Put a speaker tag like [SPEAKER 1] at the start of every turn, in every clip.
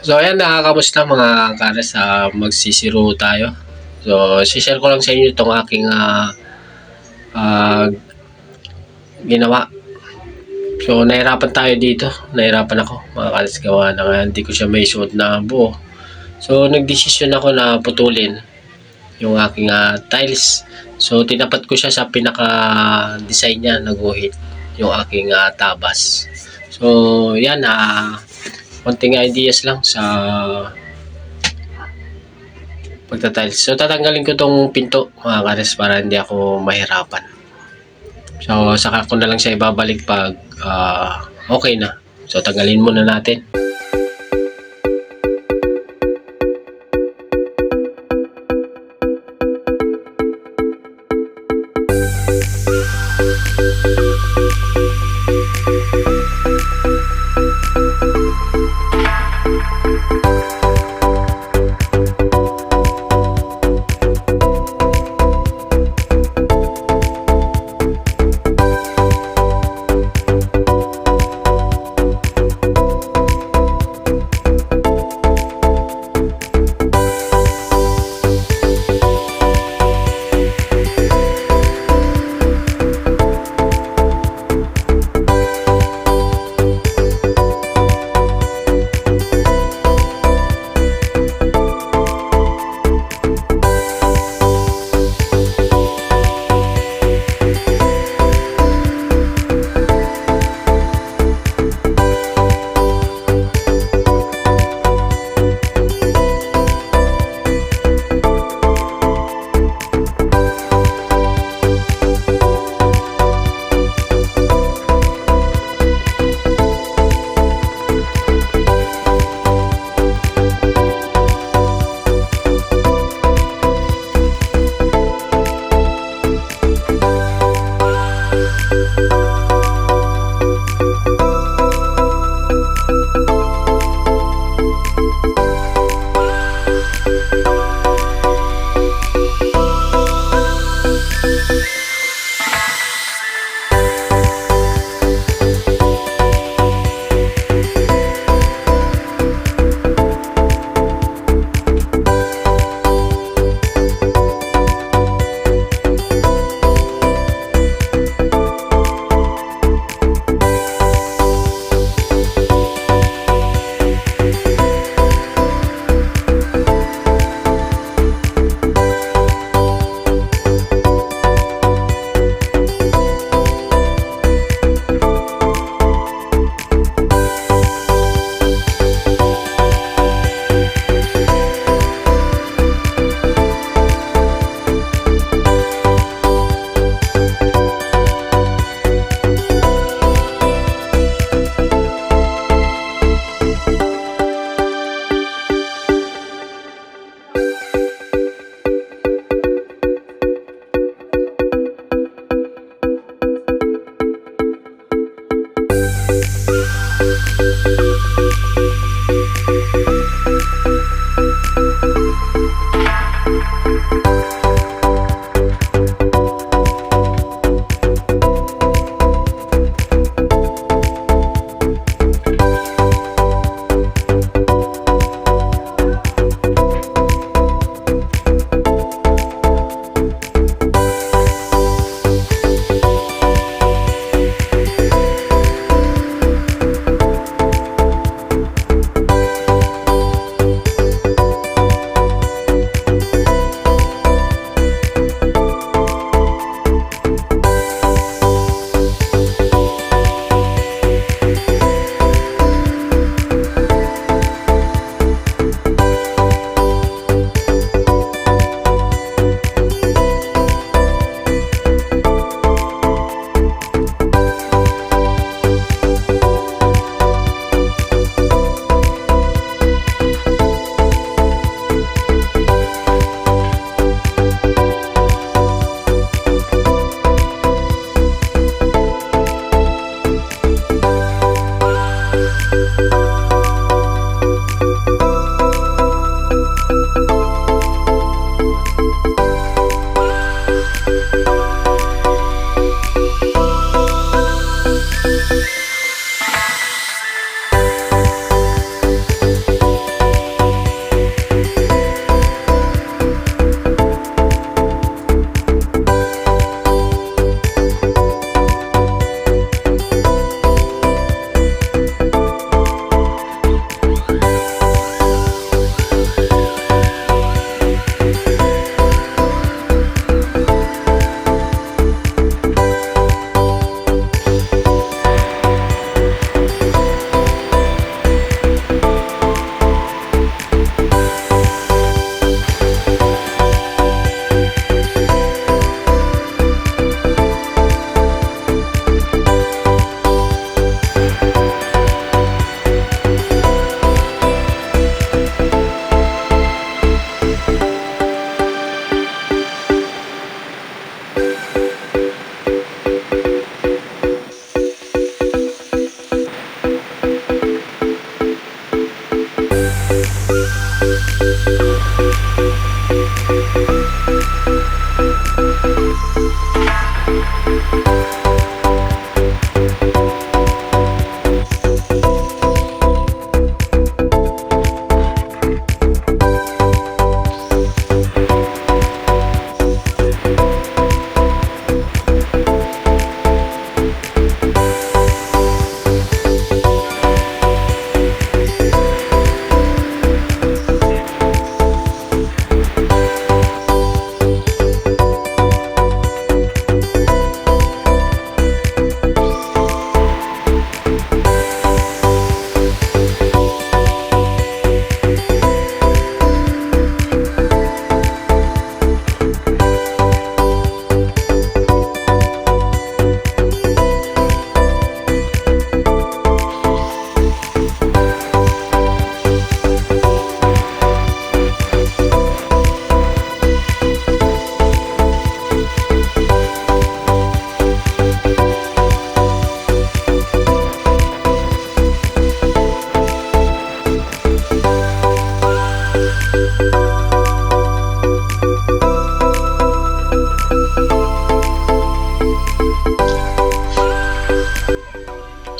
[SPEAKER 1] So ayan, nakakamusta mga kares sa magsisiro tayo. So, share ko lang sa inyo itong aking ah, ah, ginawa. So, nahirapan tayo dito. Nahirapan ako, mga kares gawa na nga, hindi ko siya may suot na buo. So, nagdesisyon ako na putulin yung aking ah, tiles. So, tinapat ko siya sa pinaka-design niya, naguhit yung aking ah, tabas. So, yan, ah, konting ideas lang sa pagtatiles. So, tatanggalin ko tong pinto, mga kares, para hindi ako mahirapan. So, saka ko na lang siya ibabalik pag ah, okay na. So, tanggalin muna natin.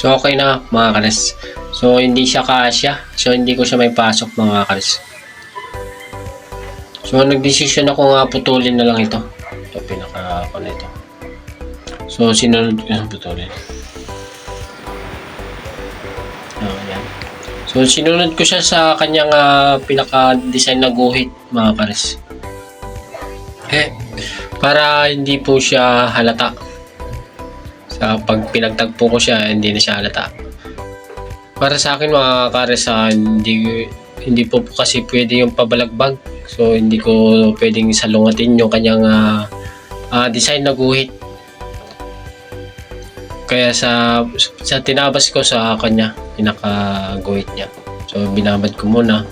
[SPEAKER 1] So, okay na mga kares. So, hindi siya kasya. So, hindi ko siya may pasok mga kares. So, nagdesisyon ako nga putulin na lang ito. Ito, pinaka ako nito. So, sinunod ko putulin. Oh, yan. So, sinunod ko siya sa kanyang ah, pinaka-design na guhit, mga pares. Eh, para hindi po siya halata. Sa pag pinagtagpo ko siya, hindi na siya halata. Para sa akin, mga pares, ah, hindi, hindi po, kasi pwede yung pabalagbag. So, hindi ko pwedeng salungatin yung kanyang ah, ah, design na guhit. Kaya sa sa tinabas ko sa kanya, pinaka-guhit niya. So binabad ko muna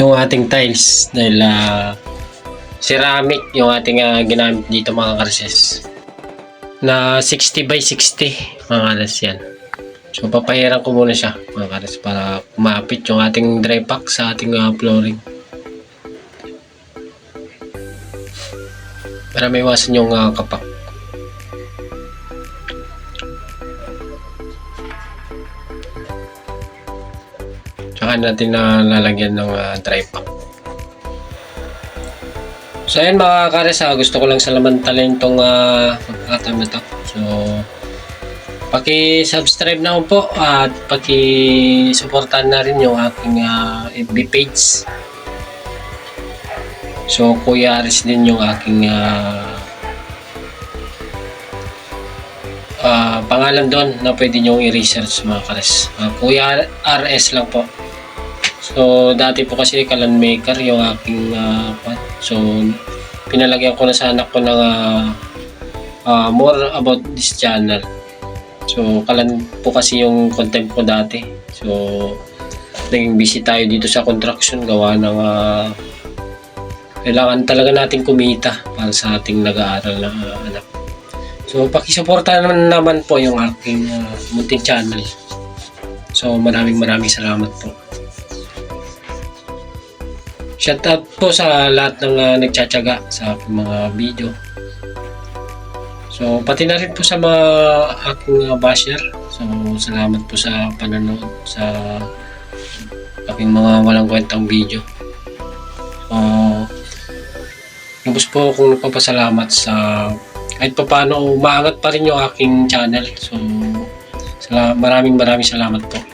[SPEAKER 1] yung ating tiles dahil ah, ceramic yung ating ah, ginamit dito mga karses. Na 60 by 60 mga kares yan. So papahiran ko muna siya mga kares para kumapit yung ating dry pack sa ating ah, flooring. Para may iwasan yung ah, kapak. Tsaka natin na lalagyan ng ah, dry pack. So ayun mga kares, ah, gusto ko lang salamantalin tong uh, pagkakataon na. So, paki-subscribe na po at paki-supportan na rin yung aking ah, FB page. So, Kuya Aris din yung aking ah, ah, pangalan doon na pwede nyo i-research mga kares. Ah, Kuya RS lang po. So, dati po kasi kalan maker yung aking uh, So, pinalagyan ko na sa anak ko ng ah, ah, more about this channel. So, kalan po kasi yung content ko dati. So, naging busy tayo dito sa construction gawa ng ah, kailangan talaga natin kumita para sa ating nag-aaral na ah, anak. So, pakisuporta naman, naman po yung aking uh, munting channel. So, maraming maraming salamat po. Shout out po sa lahat ng uh, nagtsatsaga sa aking mga video. So, pati na rin po sa mga aking uh, basher. So, salamat po sa panonood sa aking mga walang kwentang video. So, lubos po akong nagpapasalamat sa kahit pa paano umaangat pa rin yung aking channel. So, maraming maraming salamat po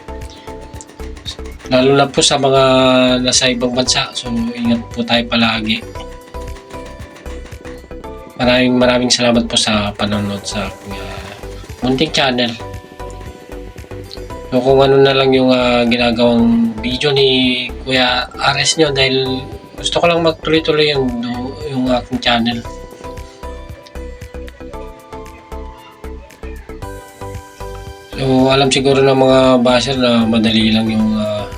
[SPEAKER 1] lalo na po sa mga nasa ibang bansa. So, ingat po tayo palagi. Maraming maraming salamat po sa panonood sa uh, munting channel. So, kung ano na lang yung ah, ginagawang video ni Kuya Ares nyo dahil gusto ko lang magtuloy-tuloy yung, yung aking channel. So, alam siguro ng mga basher na madali lang yung ah,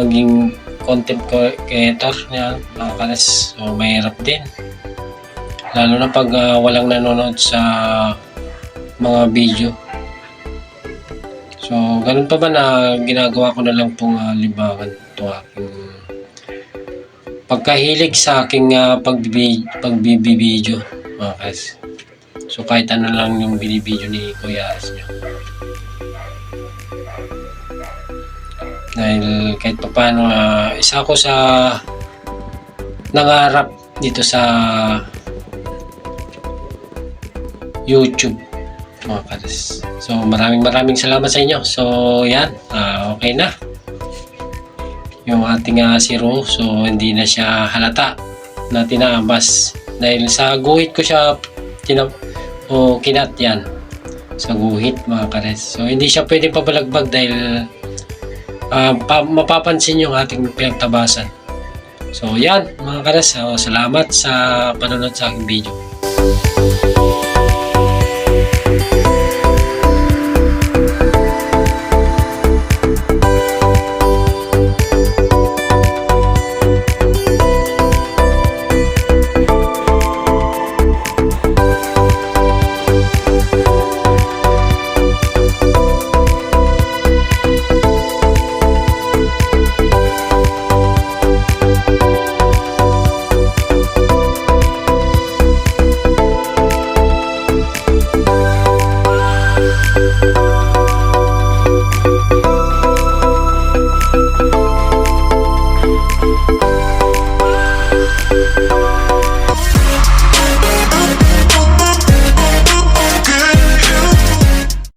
[SPEAKER 1] maging content creator niya, mga kalas. So, mahirap din. Lalo na pag ah, walang nanonood sa mga video. So, ganun pa ba na ginagawa ko na lang pong uh, libangan ito aking pagkahilig sa aking uh, pagbibi, pagbibideo, mga kas. So, kahit ano lang yung binibideo ni Kuya Aras niyo. Dahil kahit pa paano ah, isa ako sa nangarap dito sa YouTube mga kares. So maraming maraming salamat sa inyo. So yan, ah, okay na. Yung ating uh, zero, so hindi na siya halata na tinaabas. Dahil sa guhit ko siya tinap o kinat yan. Sa guhit mga kares. So hindi siya pwedeng pabalagbag dahil uh, pa- mapapansin yung ating pinagtabasan. So yan mga karas, so, salamat sa panonood sa aking video.